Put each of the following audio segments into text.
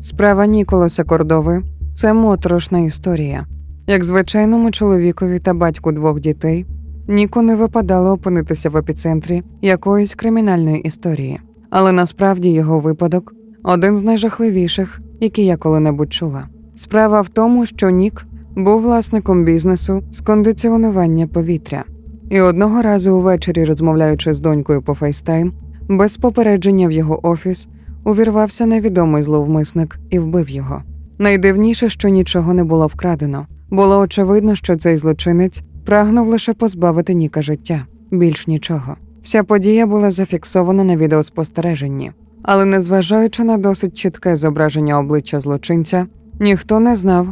Справа Ніколаса Кордови це моторошна історія. Як звичайному чоловікові та батьку двох дітей, Ніку не випадало опинитися в епіцентрі якоїсь кримінальної історії, але насправді його випадок один з найжахливіших, які я коли-небудь чула. Справа в тому, що Нік був власником бізнесу з кондиціонування повітря. І одного разу увечері, розмовляючи з донькою по фейстайм, без попередження в його офіс увірвався невідомий зловмисник і вбив його. Найдивніше, що нічого не було вкрадено. Було очевидно, що цей злочинець прагнув лише позбавити Ніка життя, більш нічого. Вся подія була зафіксована на відеоспостереженні, але незважаючи на досить чітке зображення обличчя злочинця, ніхто не знав,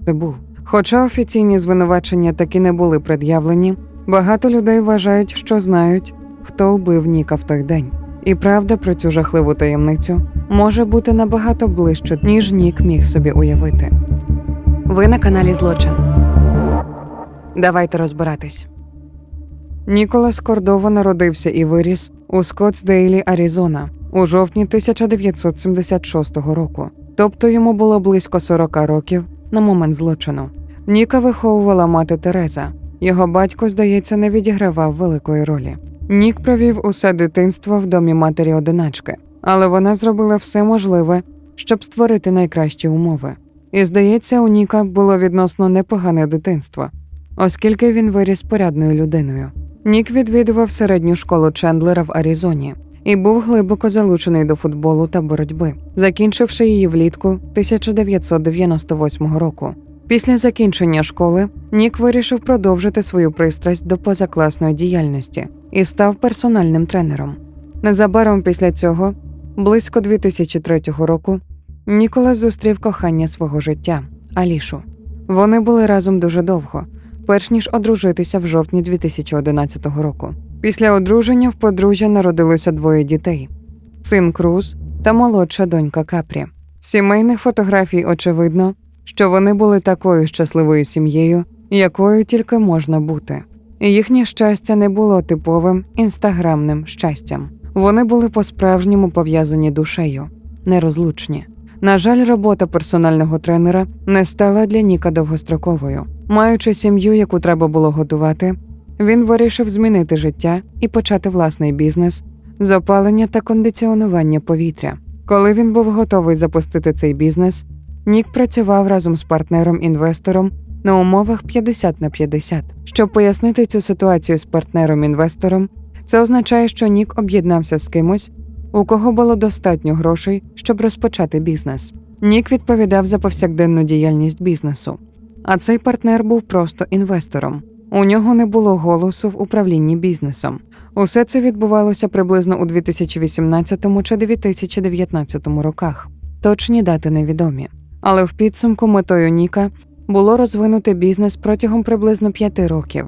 де був. Хоча офіційні звинувачення таки не були пред'явлені, багато людей вважають, що знають, хто вбив Ніка в той день. І правда про цю жахливу таємницю може бути набагато ближче, ніж Нік міг собі уявити. Ви на каналі Злочин. Давайте розбиратись. Ніколас Кордово народився і виріс у Скоттсдейлі, Аризона, у жовтні 1976 року. Тобто йому було близько 40 років на момент злочину. Ніка виховувала мати Тереза. Його батько, здається, не відігравав великої ролі. Нік провів усе дитинство в домі матері одиначки, але вона зробила все можливе, щоб створити найкращі умови. І здається, у Ніка було відносно непогане дитинство, оскільки він виріс порядною людиною. Нік відвідував середню школу Чендлера в Аризоні і був глибоко залучений до футболу та боротьби, закінчивши її влітку 1998 року. Після закінчення школи Нік вирішив продовжити свою пристрасть до позакласної діяльності і став персональним тренером. Незабаром після цього, близько 2003 року, Ніколас зустрів кохання свого життя Алішу. Вони були разом дуже довго, перш ніж одружитися в жовтні 2011 року. Після одруження в подружжя народилося двоє дітей: син Круз та молодша донька Капрі. Сімейних фотографій очевидно, що вони були такою щасливою сім'єю, якою тільки можна бути. Їхнє щастя не було типовим інстаграмним щастям. Вони були по-справжньому пов'язані душею, нерозлучні. На жаль, робота персонального тренера не стала для Ніка довгостроковою. Маючи сім'ю, яку треба було готувати, він вирішив змінити життя і почати власний бізнес з опалення та кондиціонування повітря. Коли він був готовий запустити цей бізнес, Нік працював разом з партнером-інвестором на умовах 50 на 50. Щоб пояснити цю ситуацію з партнером-інвестором, це означає, що Нік об'єднався з кимось, у кого було достатньо грошей, щоб розпочати бізнес. Нік відповідав за повсякденну діяльність бізнесу, а цей партнер був просто інвестором. У нього не було голосу в управлінні бізнесом. Усе це відбувалося приблизно у 2018 чи 2019 роках. Точні дати невідомі. Але в підсумку метою Ніка було розвинути бізнес протягом приблизно п'яти років,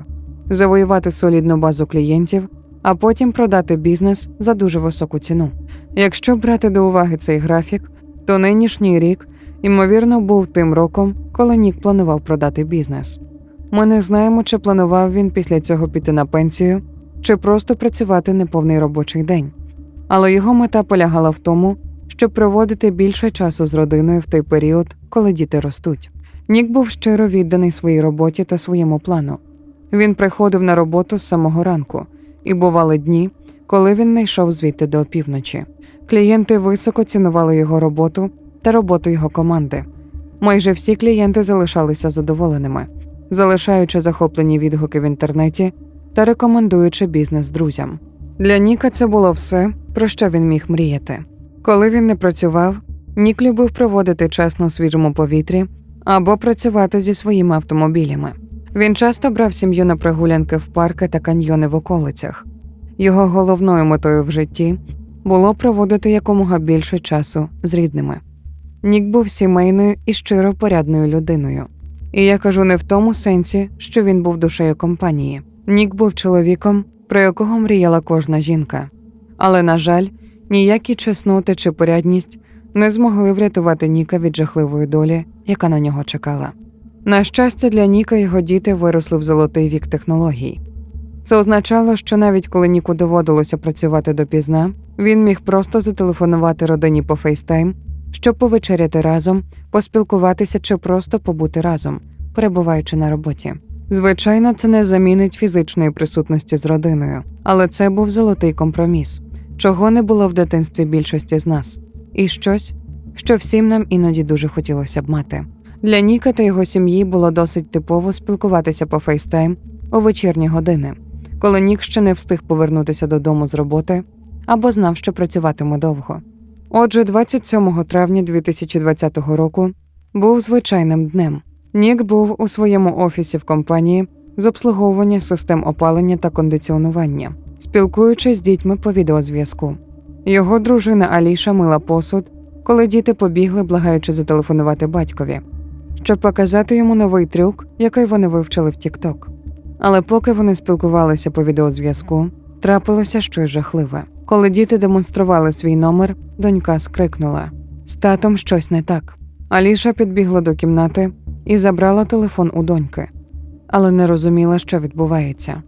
завоювати солідну базу клієнтів, а потім продати бізнес за дуже високу ціну. Якщо брати до уваги цей графік, то нинішній рік, ймовірно, був тим роком, коли Нік планував продати бізнес. Ми не знаємо, чи планував він після цього піти на пенсію, чи просто працювати неповний робочий день. Але його мета полягала в тому, щоб проводити більше часу з родиною в той період, коли діти ростуть. Нік був щиро відданий своїй роботі та своєму плану. Він приходив на роботу з самого ранку, і бували дні, коли він не йшов звідти до опівночі. Клієнти високо цінували його роботу та роботу його команди. Майже всі клієнти залишалися задоволеними, залишаючи захоплені відгуки в інтернеті та рекомендуючи бізнес друзям. Для Ніка це було все, про що він міг мріяти. Коли він не працював, Нік любив проводити час на свіжому повітрі або працювати зі своїми автомобілями. Він часто брав сім'ю на прогулянки в парки та каньйони в околицях. Його головною метою в житті було проводити якомога більше часу з рідними. Нік був сімейною і щиро порядною людиною. І я кажу не в тому сенсі, що він був душею компанії. Нік був чоловіком, про якого мріяла кожна жінка. Але, на жаль, ніякі чесноти чи порядність не змогли врятувати Ніка від жахливої долі, яка на нього чекала. На щастя, для Ніка його діти виросли в золотий вік технологій. Це означало, що навіть коли Ніку доводилося працювати допізна, він міг просто зателефонувати родині по фейстайм щоб повечеряти разом, поспілкуватися чи просто побути разом, перебуваючи на роботі. Звичайно, це не замінить фізичної присутності з родиною, але це був золотий компроміс, чого не було в дитинстві більшості з нас, і щось, що всім нам іноді дуже хотілося б мати. Для Ніка та його сім'ї було досить типово спілкуватися по фейстайм у вечірні години, коли Нік ще не встиг повернутися додому з роботи або знав, що працюватиме довго. Отже, 27 травня 2020 року був звичайним днем. Нік був у своєму офісі в компанії з обслуговування систем опалення та кондиціонування, спілкуючись з дітьми по відеозв'язку. Його дружина Аліша мила посуд, коли діти побігли, благаючи зателефонувати батькові, щоб показати йому новий трюк, який вони вивчили в TikTok. Але поки вони спілкувалися по відеозв'язку, трапилося щось жахливе. Коли діти демонстрували свій номер, донька скрикнула: з татом щось не так. Аліша підбігла до кімнати і забрала телефон у доньки, але не розуміла, що відбувається.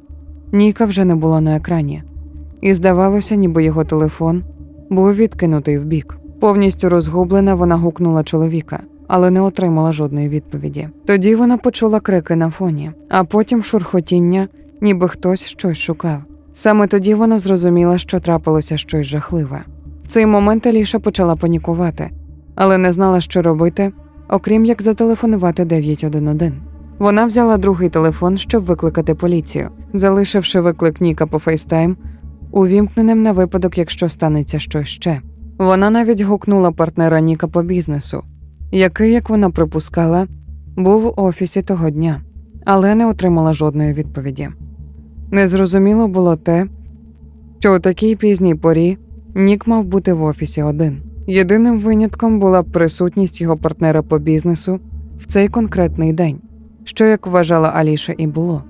Ніка вже не було на екрані, і здавалося, ніби його телефон був відкинутий вбік. Повністю розгублена, вона гукнула чоловіка, але не отримала жодної відповіді. Тоді вона почула крики на фоні, а потім шурхотіння, ніби хтось щось шукав. Саме тоді вона зрозуміла, що трапилося щось жахливе. В цей момент Аліша почала панікувати, але не знала, що робити, окрім як зателефонувати 911. Вона взяла другий телефон, щоб викликати поліцію, залишивши виклик Ніка по фейстайм, увімкненим на випадок, якщо станеться щось ще. Вона навіть гукнула партнера Ніка по бізнесу, який, як вона припускала, був в офісі того дня, але не отримала жодної відповіді. Незрозуміло було те, що у такій пізній порі Нік мав бути в офісі один. Єдиним винятком була присутність його партнера по бізнесу в цей конкретний день, що, як вважала Аліша, і було.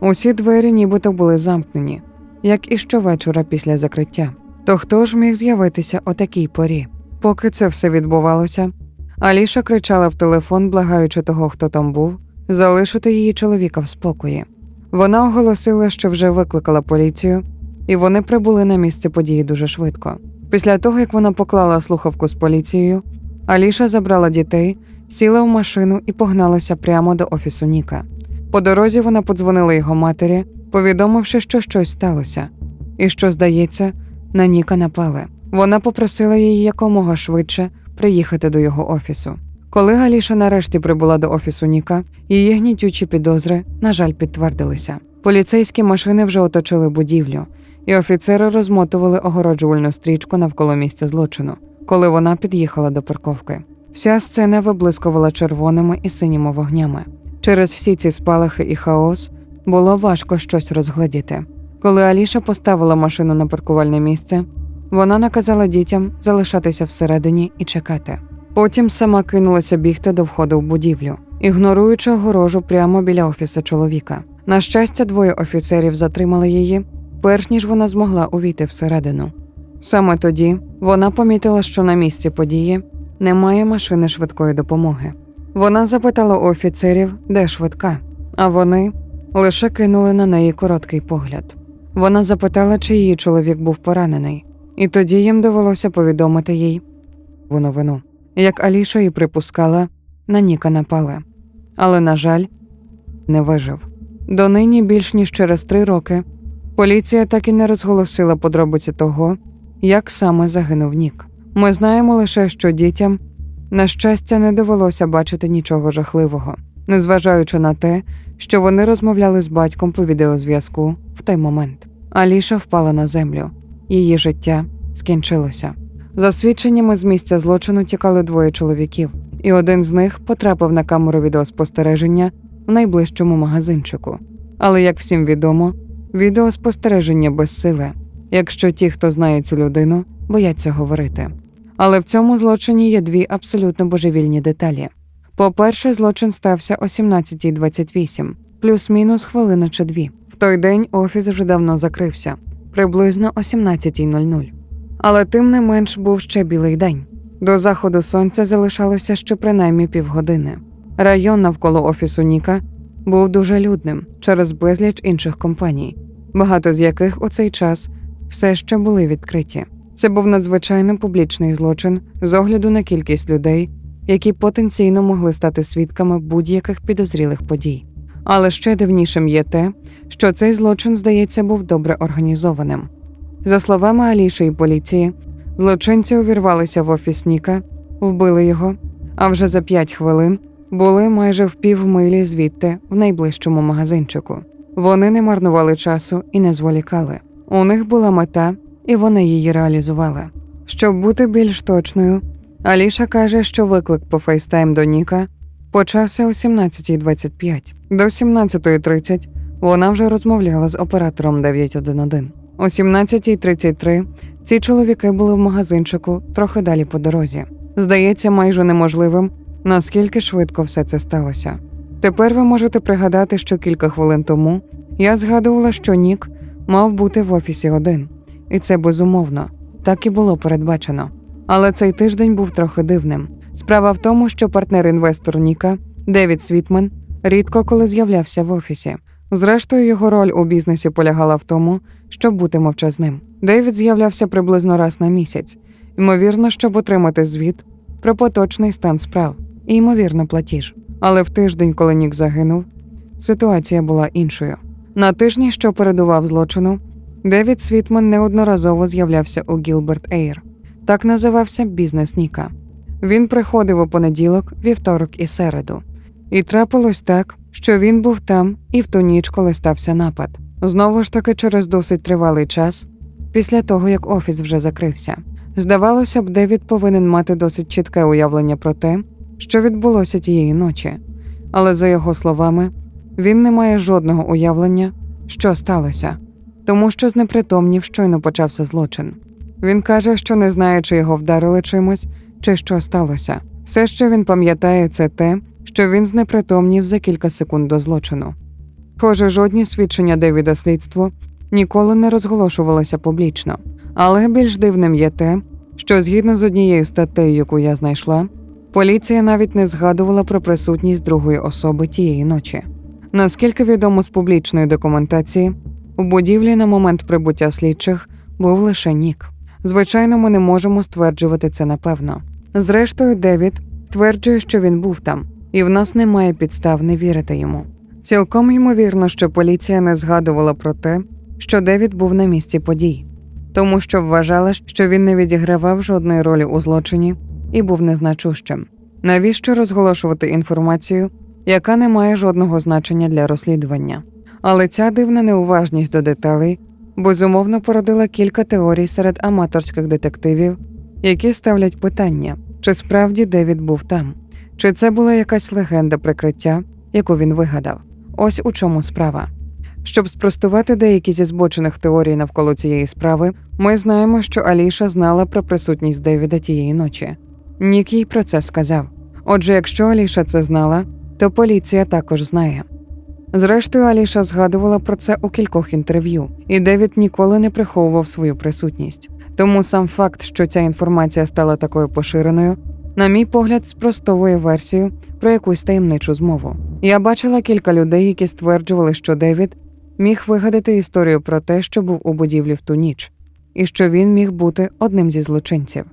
Усі двері нібито були замкнені, як і щовечора після закриття. То хто ж міг з'явитися о такій порі? Поки це все відбувалося, Аліша кричала в телефон, благаючи того, хто там був, залишити її чоловіка в спокої. Вона оголосила, що вже викликала поліцію, і вони прибули на місце події дуже швидко. Після того, як вона поклала слухавку з поліцією, Аліша забрала дітей, сіла в машину і погналася прямо до офісу Ніка. По дорозі вона подзвонила його матері, повідомивши, що щось сталося, і що, здається, на Ніка напали. Вона попросила її якомога швидше приїхати до його офісу. Коли Галіша нарешті прибула до офісу Ніка, її гнітючі підозри, на жаль, підтвердилися. Поліцейські машини вже оточили будівлю, і офіцери розмотували огороджувальну стрічку навколо місця злочину, коли вона під'їхала до парковки. Вся сцена виблискувала червоними і синіми вогнями. Через всі ці спалахи і хаос було важко щось розгледіти. Коли Аліша поставила машину на паркувальне місце, вона наказала дітям залишатися всередині і чекати. Потім сама кинулася бігти до входу в будівлю, ігноруючи огорожу прямо біля офісу чоловіка. На щастя, двоє офіцерів затримали її, перш ніж вона змогла увійти всередину. Саме тоді вона помітила, що на місці події немає машини швидкої допомоги. Вона запитала у офіцерів, де швидка, а вони лише кинули на неї короткий погляд. Вона запитала, чи її чоловік був поранений, і тоді їм довелося повідомити їй новину. Як Аліша і припускала, на Ніка напали, але, на жаль, не вижив. Донині більш ніж через три роки поліція так і не розголосила подробиці того, як саме загинув Нік. Ми знаємо лише, що дітям, на щастя, не довелося бачити нічого жахливого, незважаючи на те, що вони розмовляли з батьком по відеозв'язку в той момент. Аліша впала на землю, її життя скінчилося. За свідченнями з місця злочину тікали двоє чоловіків, і один з них потрапив на камеру відеоспостереження в найближчому магазинчику. Але, як всім відомо, відеоспостереження безсиле, якщо ті, хто знає цю людину, бояться говорити. Але в цьому злочині є дві абсолютно божевільні деталі. По-перше, злочин стався о 17.28, плюс-мінус хвилина чи дві. В той день офіс вже давно закрився, приблизно о 17.00. Але тим не менш був ще білий день. До заходу сонця залишалося ще принаймні півгодини. Район навколо офісу Ніка був дуже людним через безліч інших компаній, багато з яких у цей час все ще були відкриті. Це був надзвичайно публічний злочин з огляду на кількість людей, які потенційно могли стати свідками будь-яких підозрілих подій. Але ще дивнішим є те, що цей злочин, здається, був добре організованим. За словами Аліші і поліції, злочинці увірвалися в офіс Ніка, вбили його, а вже за п'ять хвилин були майже в півмилі звідти в найближчому магазинчику. Вони не марнували часу і не зволікали. У них була мета, і вони її реалізували. Щоб бути більш точною, Аліша каже, що виклик по фейстайм до Ніка почався о 17.25. До 17.30 вона вже розмовляла з оператором 911. О 17.33 ці чоловіки були в магазинчику трохи далі по дорозі. Здається, майже неможливим, наскільки швидко все це сталося. Тепер ви можете пригадати, що кілька хвилин тому я згадувала, що Нік мав бути в офісі один, і це безумовно так і було передбачено. Але цей тиждень був трохи дивним. Справа в тому, що партнер-інвестор Ніка Девід Світман рідко коли з'являвся в офісі. Зрештою, його роль у бізнесі полягала в тому, щоб бути мовчазним. Девід з'являвся приблизно раз на місяць, ймовірно, щоб отримати звіт про поточний стан справ і ймовірно платіж. Але в тиждень, коли Нік загинув, ситуація була іншою. На тижні, що передував злочину, Девід Світман неодноразово з'являвся у Гілберт Ейр. Так називався бізнес Ніка. Він приходив у понеділок, вівторок і середу. І трапилось так, що він був там і в ту ніч, коли стався напад. Знову ж таки, через досить тривалий час, після того як офіс вже закрився. Здавалося б, Девід повинен мати досить чітке уявлення про те, що відбулося тієї ночі. Але за його словами, він не має жодного уявлення, що сталося, тому що знепритомнів щойно почався злочин. Він каже, що не знає, чи його вдарили чимось, чи що сталося. Все, що він пам'ятає, це те, що він знепритомнів за кілька секунд до злочину. Схоже, жодні свідчення Девіда слідству ніколи не розголошувалися публічно. Але більш дивним є те, що згідно з однією статтею, яку я знайшла, поліція навіть не згадувала про присутність другої особи тієї ночі. Наскільки відомо з публічної документації, у будівлі на момент прибуття слідчих був лише Нік. Звичайно, ми не можемо стверджувати це напевно. Зрештою, Девід тверджує, що він був там, і в нас немає підстав не вірити йому. Цілком ймовірно, що поліція не згадувала про те, що Девід був на місці подій, тому що вважала, що він не відігравав жодної ролі у злочині і був незначущим. Навіщо розголошувати інформацію, яка не має жодного значення для розслідування? Але ця дивна неуважність до деталей безумовно породила кілька теорій серед аматорських детективів, які ставлять питання, чи справді Девід був там, чи це була якась легенда прикриття, яку він вигадав. Ось у чому справа. Щоб спростувати деякі зі збочених теорій навколо цієї справи, ми знаємо, що Аліша знала про присутність Девіда тієї ночі. Нік їй про це сказав. Отже, якщо Аліша це знала, то поліція також знає. Зрештою, Аліша згадувала про це у кількох інтерв'ю, і Девід ніколи не приховував свою присутність. Тому сам факт, що ця інформація стала такою поширеною, на мій погляд, спростовує версію про якусь таємничу змову. Я бачила кілька людей, які стверджували, що Девід міг вигадати історію про те, що був у будівлі в ту ніч, і що він міг бути одним зі злочинців.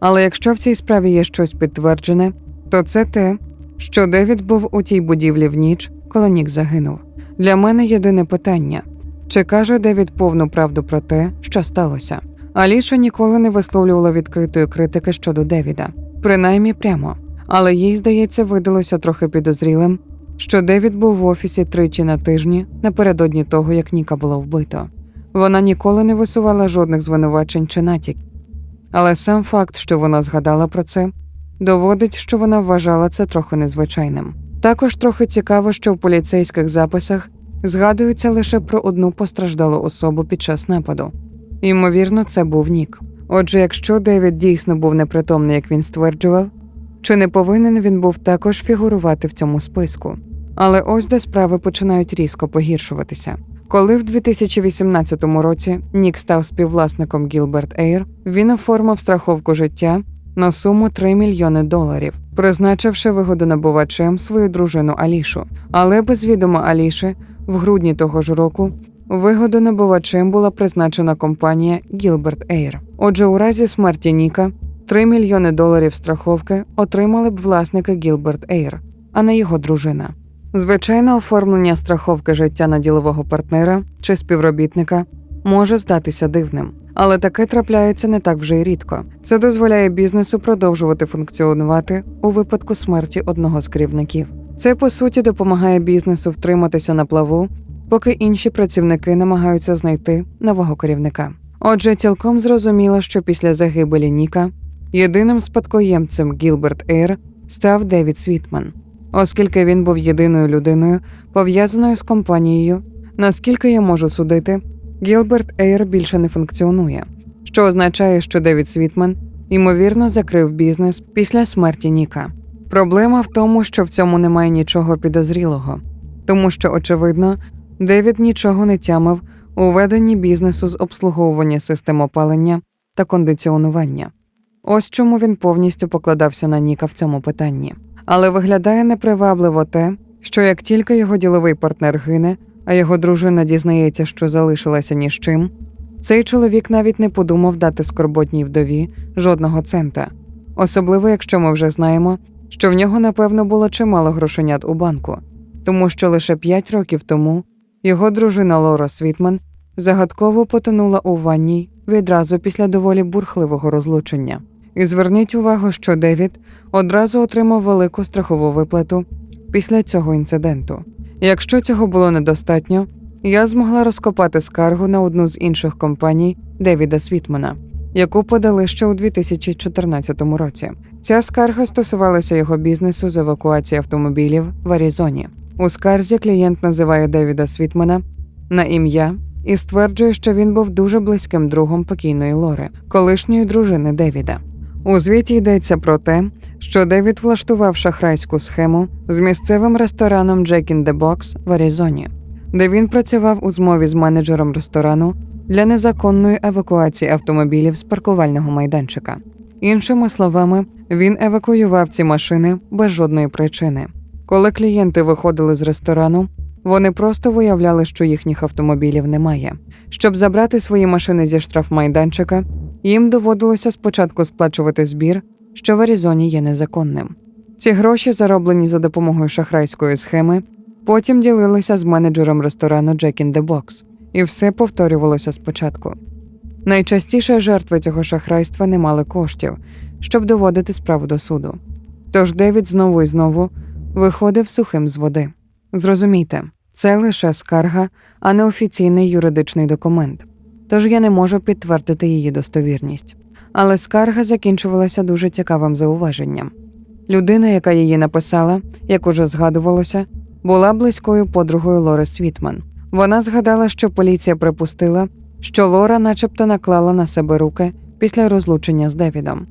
Але якщо в цій справі є щось підтверджене, то це те, що Девід був у тій будівлі в ніч, коли Нік загинув. Для мене єдине питання: чи каже Девід повну правду про те, що сталося? Аліша ніколи не висловлювала відкритої критики щодо Девіда, принаймні прямо, але їй, здається, видалося трохи підозрілим, що Девід був в офісі тричі на тижні напередодні того, як Ніка було вбито. Вона ніколи не висувала жодних звинувачень чи натяків. Але сам факт, що вона згадала про це, доводить, що вона вважала це трохи незвичайним. Також трохи цікаво, що в поліцейських записах згадується лише про одну постраждалу особу під час нападу. Ймовірно, це був Нік. Отже, якщо Девід дійсно був непритомний, як він стверджував, чи не повинен він був також фігурувати в цьому списку? Але ось де справи починають різко погіршуватися. Коли в 2018 році Нік став співвласником Gilbert Air, він оформив страховку життя на суму 3 мільйони доларів, призначивши вигодонабувачем свою дружину Алішу. Але без відома Аліші в грудні того ж року вигодонабувачем була призначена компанія Gilbert Air. Отже, у разі смерті Ніка 3 мільйони доларів страховки отримали б власники Gilbert Air, а не його дружина. Звичайно, оформлення страховки життя на ділового партнера чи співробітника може здатися дивним, але таке трапляється не так вже й рідко. Це дозволяє бізнесу продовжувати функціонувати у випадку смерті одного з керівників. Це по суті допомагає бізнесу втриматися на плаву, поки інші працівники намагаються знайти нового керівника. Отже, цілком зрозуміло, що після загибелі Ніка єдиним спадкоємцем Гілберт Ейр став Девід Світман, оскільки він був єдиною людиною, пов'язаною з компанією. Наскільки я можу судити, Гілберт Ейр більше не функціонує, що означає, що Девід Світман ймовірно закрив бізнес після смерті Ніка. Проблема в тому, що в цьому немає нічого підозрілого, тому що, очевидно, Девід нічого не тямив у веденні бізнесу з обслуговування систем опалення та кондиціонування. Ось чому він повністю покладався на Ніка в цьому питанні. Але виглядає непривабливо те, що як тільки його діловий партнер гине, а його дружина дізнається, що залишилася ні з чим, цей чоловік навіть не подумав дати скорботній вдові жодного цента, особливо якщо ми вже знаємо, що в нього напевно було чимало грошенят у банку, тому що лише п'ять років тому його дружина Лора Світман загадково потонула у ванній відразу після доволі бурхливого розлучення. І зверніть увагу, що Девід одразу отримав велику страхову виплату після цього інциденту. Якщо цього було недостатньо, я змогла розкопати скаргу на одну з інших компаній Девіда Світмана, яку подали ще у 2014 році. Ця скарга стосувалася його бізнесу з евакуації автомобілів в Аризоні. У скарзі клієнт називає Девіда Світмана на ім'я і стверджує, що він був дуже близьким другом покійної Лори, колишньої дружини Девіда. У звіті йдеться про те, що Девід влаштував шахрайську схему з місцевим рестораном Jack in the Box в Аризоні, де він працював у змові з менеджером ресторану для незаконної евакуації автомобілів з паркувального майданчика. Іншими словами, він евакуював ці машини без жодної причини. Коли клієнти виходили з ресторану, вони просто виявляли, що їхніх автомобілів немає. Щоб забрати свої машини зі штрафмайданчика, їм доводилося спочатку сплачувати збір, що в Аризоні є незаконним. Ці гроші, зароблені за допомогою шахрайської схеми, потім ділилися з менеджером ресторану Jack in the Box, і все повторювалося спочатку. Найчастіше жертви цього шахрайства не мали коштів, щоб доводити справу до суду. Тож Девід знову і знову виходив сухим з води. Зрозумійте, це лише скарга, а не офіційний юридичний документ, тож я не можу підтвердити її достовірність. Але скарга закінчувалася дуже цікавим зауваженням. Людина, яка її написала, як уже згадувалося, була близькою подругою Лори Світман. Вона згадала, що поліція припустила, що Лора начебто наклала на себе руки після розлучення з Девідом.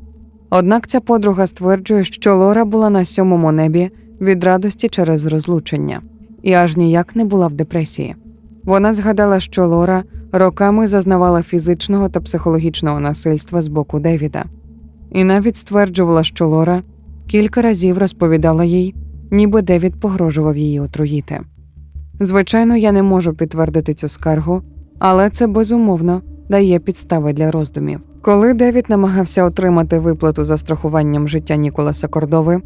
Однак ця подруга стверджує, що Лора була на сьомому небі від радості через розлучення і аж ніяк не була в депресії. Вона згадала, що Лора роками зазнавала фізичного та психологічного насильства з боку Девіда, і навіть стверджувала, що Лора кілька разів розповідала їй, ніби Девід погрожував її отруїти. Звичайно, я не можу підтвердити цю скаргу, але це безумовно дає підстави для роздумів. Коли Девід намагався отримати виплату за страхуванням життя Ніколаса Кордови,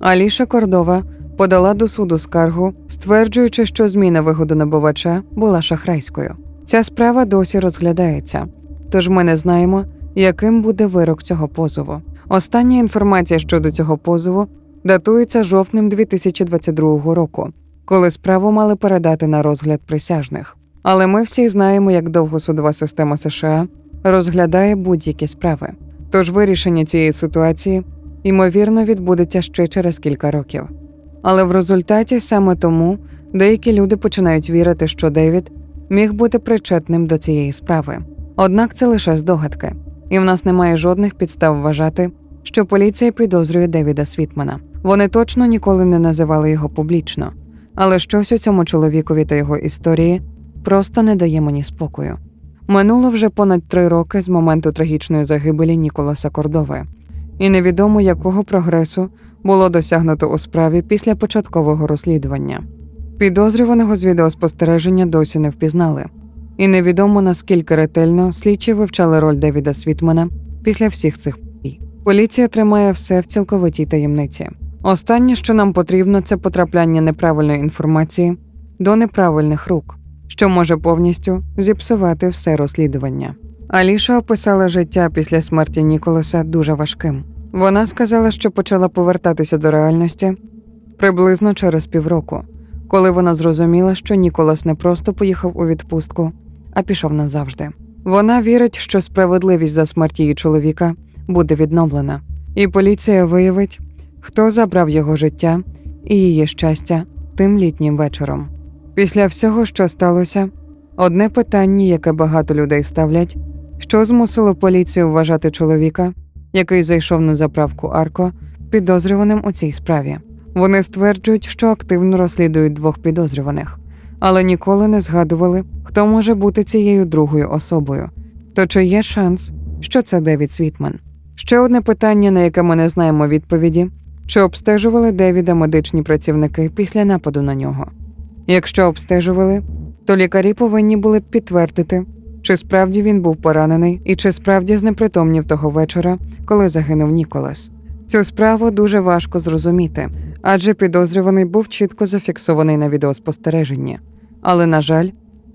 Аліша Кордова подала до суду скаргу, стверджуючи, що зміна вигодонабувача була шахрайською. Ця справа досі розглядається, тож ми не знаємо, яким буде вирок цього позову. Остання інформація щодо цього позову датується жовтнем 2022 року, коли справу мали передати на розгляд присяжних. Але ми всі знаємо, як довго судова система США розглядає будь-які справи. Тож вирішення цієї ситуації ймовірно відбудеться ще через кілька років. Але в результаті саме тому деякі люди починають вірити, що Девід міг бути причетним до цієї справи. Однак це лише здогадки, і в нас немає жодних підстав вважати, що поліція підозрює Девіда Світмана. Вони точно ніколи не називали його публічно, але щось у цьому чоловікові та його історії просто не дає мені спокою. Минуло вже понад три роки з моменту трагічної загибелі Ніколаса Кордови, і невідомо якого прогресу було досягнуто у справі після початкового розслідування. Підозрюваного з відеоспостереження досі не впізнали, І невідомо наскільки ретельно слідчі вивчали роль Девіда Світмана після всіх цих подій. Поліція тримає все в цілковитій таємниці. Останнє, що нам потрібно, це потрапляння неправильної інформації до неправильних рук, що може повністю зіпсувати все розслідування. Аліша описала життя після смерті Ніколаса дуже важким. Вона сказала, що почала повертатися до реальності приблизно через півроку, коли вона зрозуміла, що Ніколас не просто поїхав у відпустку, а пішов назавжди. Вона вірить, що справедливість за смерть її чоловіка буде відновлена, і поліція виявить, хто забрав його життя і її щастя тим літнім вечором. Після всього, що сталося, одне питання, яке багато людей ставлять, що змусило поліцію вважати чоловіка, який зайшов на заправку Арко, підозрюваним у цій справі. Вони стверджують, що активно розслідують двох підозрюваних, але ніколи не згадували, хто може бути цією другою особою. То чи є шанс, що це Девід Світман? Ще одне питання, на яке ми не знаємо відповіді: чи обстежували Девіда медичні працівники після нападу на нього? Якщо обстежували, то лікарі повинні були б підтвердити, чи справді він був поранений і чи справді знепритомнів того вечора, коли загинув Ніколас. Цю справу дуже важко зрозуміти, адже підозрюваний був чітко зафіксований на відеоспостереженні. Але, на жаль,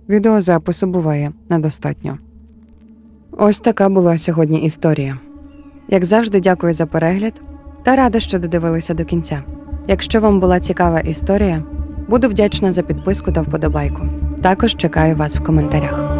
відеозапису буває недостатньо. Ось така була сьогодні історія. Як завжди, дякую за перегляд та рада, що додивилися до кінця. Якщо вам була цікава історія, буду вдячна за підписку та вподобайку. Також чекаю вас в коментарях.